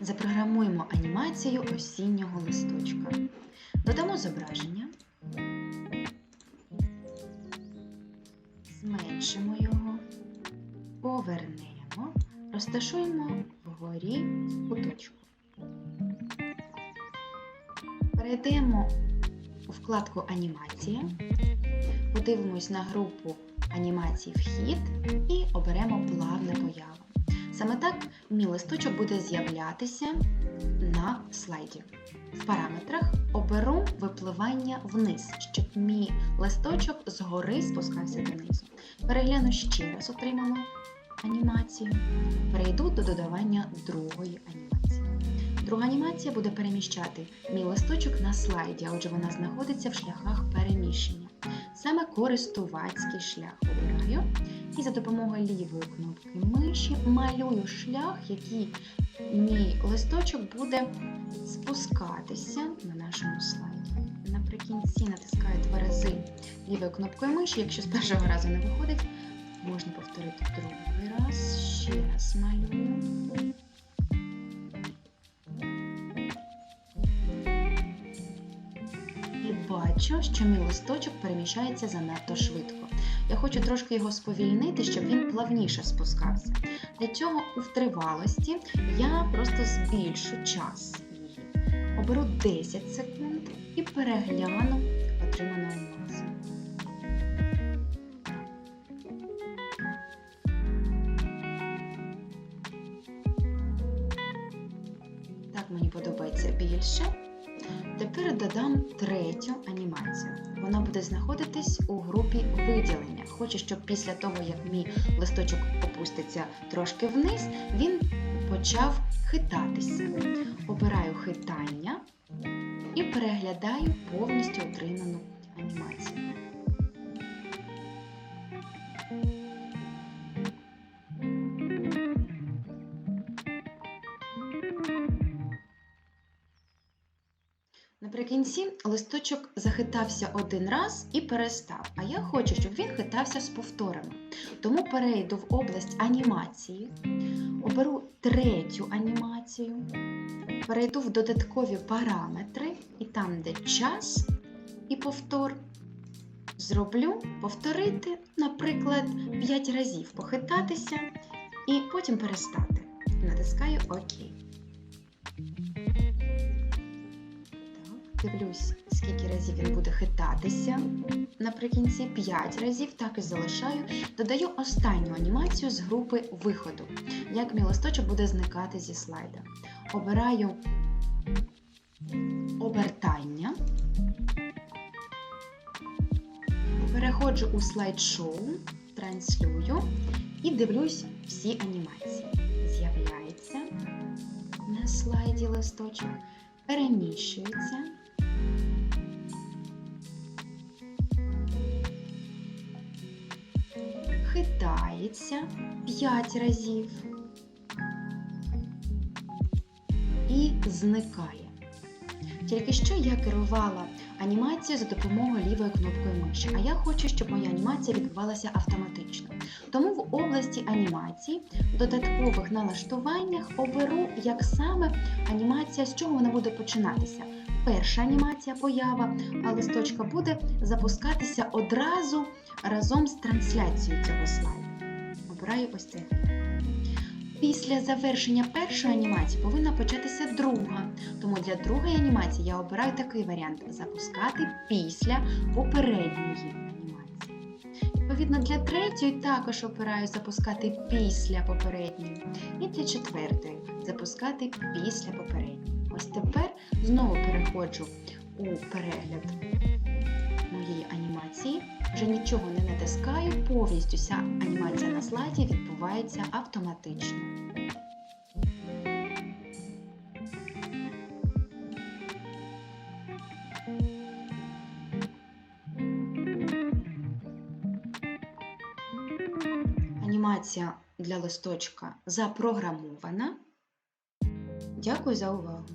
Запрограмуємо анімацію осіннього листочка. Додамо зображення. Зменшимо його, повернемо, розташуємо вгорі в куточку. Перейдемо у вкладку Анімація, подивимось на групу анімацій Вхід і оберемо плавне поява. Саме так мій листочок буде з'являтися на слайді. В параметрах оберу випливання вниз, щоб мій листочок згори спускався донизу. Перегляну ще раз отриману анімацію. Перейду до додавання другої анімації. Друга анімація буде переміщати мій листочок на слайді, а отже вона знаходиться в шляхах переміщення. Саме користувацький шлях обираю і за допомогою лівої кнопки миші малюю шлях, який мій листочок буде спускатися на нашому слайді. Наприкінці натискаю два рази лівою кнопкою миші. Якщо з першого разу не виходить, можна повторити другий раз. Ще раз малюю. І бачу, що мій листочок переміщається занадто швидко. Я хочу трошки його сповільнити, щоб він плавніше спускався. Для цього у втривалості я просто збільшу час. Оберу 10 секунд і перегляну отриману анімацію. Так мені подобається більше. Тепер додам третю анімацію. Вона буде знаходитись у групі виділення. Хочу, щоб після того, як мій листочок опуститься трошки вниз, він почав хитатися. Обираю хитання і переглядаю повністю отриману анімацію. Наприкінці листочок захитався один раз і перестав. А я хочу, щоб він хитався з повторами. Тому перейду в область анімації, оберу третю анімацію, перейду в додаткові параметри, і там, де час і повтор, зроблю повторити, наприклад, 5 разів похитатися і потім перестати. Натискаю ОК. Дивлюсь, скільки разів він буде хитатися. Наприкінці 5 разів, так і залишаю. Додаю останню анімацію з групи виходу, як мій листочок буде зникати зі слайда. Обираю обертання, переходжу у слайд-шоу, транслюю і дивлюсь всі анімації. З'являється на слайді листочок, переміщується. Хитається 5 разів і зникає. Тільки що я керувала анімацією за допомогою лівої кнопкою миші, а я хочу, щоб моя анімація відбувалася автоматично. Тому в області анімації, в додаткових налаштуваннях оберу, як саме анімація, з чого вона буде починатися. Перша анімація поява, а листочка буде запускатися одразу разом з трансляцією цього слайду. Обираю ось цей. Після завершення першої анімації повинна початися друга. Тому для другої анімації я обираю такий варіант запускати після попередньої анімації. Відповідно, для третьої також обираю запускати після попередньої. І для четвертої запускати після попередньої. Ось знову переходжу у перегляд моєї анімації. Вже нічого не натискаю, повністю вся анімація на слайді відбувається автоматично. Анімація для листочка запрограмована. Дякую за увагу!